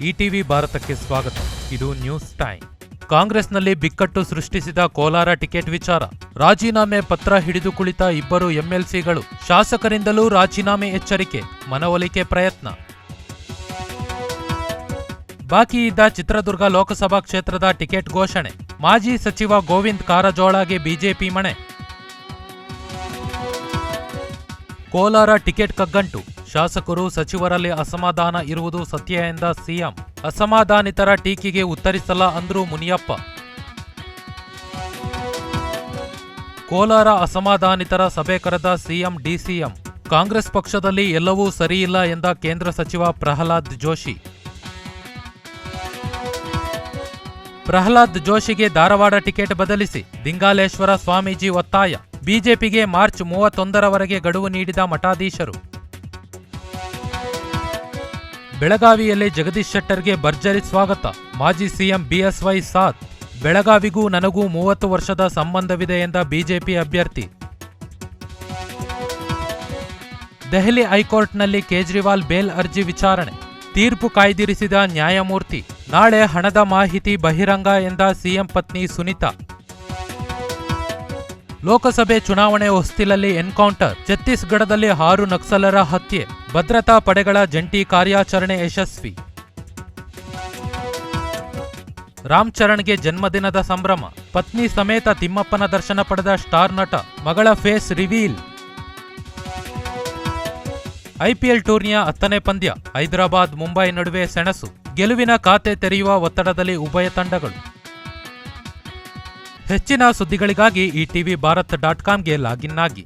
ETV ಭಾರತಕ್ಕೆ ಸ್ವಾಗತ. ಇದು ನ್ಯೂಸ್ ಟೈಮ್. ಕಾಂಗ್ರೆಸ್ನಲ್ಲಿ ಬಿಕ್ಕಟ್ಟು ಸೃಷ್ಟಿಸಿದ ಕೋಲಾರ ಟಿಕೆಟ್ ವಿಚಾರ. ರಾಜೀನಾಮೆ ಪತ್ರ ಹಿಡಿದು ಕುಳಿತ ಇಬ್ಬರು ಎಂಎಲ್ಸಿಗಳು. ಶಾಸಕರಿಂದಲೂ ರಾಜೀನಾಮೆ ಎಚ್ಚರಿಕೆ, ಮನವೊಲಿಕೆ ಪ್ರಯತ್ನ. ಬಾಕಿ ಇದ್ದ ಚಿತ್ರದುರ್ಗ ಲೋಕಸಭಾ ಕ್ಷೇತ್ರದ ಟಿಕೆಟ್ ಘೋಷಣೆ. ಮಾಜಿ ಸಚಿವ ಗೋವಿಂದ್ ಕಾರಜೋಳಗೆ ಬಿಜೆಪಿ ಮಣೆ. ಕೋಲಾರ ಟಿಕೆಟ್ ಕಗ್ಗಂಟು. ಶಾಸಕರು ಸಚಿವರಲ್ಲಿ ಅಸಮಾಧಾನ ಇರುವುದು ಸತ್ಯ ಎಂದ ಸಿಎಂ. ಅಸಮಾಧಾನಿತರ ಟೀಕೆಗೆ ಉತ್ತರಿಸಲ್ಲ ಅಂದ್ರು ಮುನಿಯಪ್ಪ. ಕೋಲಾರ ಅಸಮಾಧಾನಿತರ ಸಭೆ ಕರೆದ ಸಿಎಂ, ಡಿಸಿಎಂ. ಕಾಂಗ್ರೆಸ್ ಪಕ್ಷದಲ್ಲಿ ಎಲ್ಲವೂ ಸರಿಯಿಲ್ಲ ಎಂದ ಕೇಂದ್ರ ಸಚಿವ ಪ್ರಹ್ಲಾದ್ ಜೋಶಿ. ಪ್ರಹ್ಲಾದ್ ಜೋಶಿಗೆ ಧಾರವಾಡ ಟಿಕೆಟ್ ಬದಲಿಸಿ ದಿಂಗಾಲೇಶ್ವರ ಸ್ವಾಮೀಜಿ ಒತ್ತಾಯ. ಬಿಜೆಪಿಗೆ ಮಾರ್ಚ್ ಮೂವತ್ತೊಂದರವರೆಗೆ ಗಡುವು ನೀಡಿದ ಮಠಾಧೀಶರು. ಬೆಳಗಾವಿಯಲ್ಲಿ ಜಗದೀಶ್ ಶೆಟ್ಟರ್ಗೆ ಭರ್ಜರಿ ಸ್ವಾಗತ. ಮಾಜಿ ಸಿಎಂ ಬಿಎಸ್ವೈ ಸಾಥ್. ಬೆಳಗಾವಿಗೂ ನನಗೂ ಮೂವತ್ತು ವರ್ಷದ ಸಂಬಂಧವಿದೆ ಎಂದ ಬಿಜೆಪಿ ಅಭ್ಯರ್ಥಿ. ದೆಹಲಿ ಹೈಕೋರ್ಟ್ನಲ್ಲಿ ಕೇಜ್ರಿವಾಲ್ ಬೇಲ್ ಅರ್ಜಿ ವಿಚಾರಣೆ. ತೀರ್ಪು ಕಾಯ್ದಿರಿಸಿದ ನ್ಯಾಯಮೂರ್ತಿ. ನಾಳೆ ಹಣದ ಮಾಹಿತಿ ಬಹಿರಂಗ ಎಂದ ಸಿಎಂ ಪತ್ನಿ ಸುನಿತಾ. ಲೋಕಸಭೆ ಚುನಾವಣೆ ಹೊಸ್ತಿಲಲ್ಲಿ ಎನ್ಕೌಂಟರ್, ಛತ್ತೀಸ್ಗಢದಲ್ಲಿ ಆರು ನಕ್ಸಲರ ಹತ್ಯೆ, ಭದ್ರತಾ ಪಡೆಗಳ ಜಂಟಿ ಕಾರ್ಯಾಚರಣೆ ಯಶಸ್ವಿ. ರಾಮ್ ಚರಣ್ಗೆ ಜನ್ಮದಿನದ ಸಂಭ್ರಮ, ಪತ್ನಿ ಸಮೇತ ತಿಮ್ಮಪ್ಪನ ದರ್ಶನ ಪಡೆದ ಸ್ಟಾರ್ ನಟ, ಮಗಳ ಫೇಸ್ ರಿವೀಲ್. ಐಪಿಎಲ್ ಟೂರ್ನಿಯ ಹತ್ತನೇ ಪಂದ್ಯ, ಹೈದರಾಬಾದ್, ಮುಂಬೈ ನಡುವೆ ಸೆಣಸು, ಗೆಲುವಿನ ಖಾತೆ ತೆರೆಯುವ ಒತ್ತಡದಲ್ಲಿ ಉಭಯ ತಂಡಗಳು. ಹೆಚ್ಚಿನ ಸುದ್ದಿಗಳಿಗಾಗಿ ಈ ಟಿವಿ ಭಾರತ್ ಡಾಟ್ ಕಾಮ್ಗೆ ಲಾಗಿನ್ ಆಗಿ.